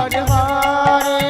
Hare Hare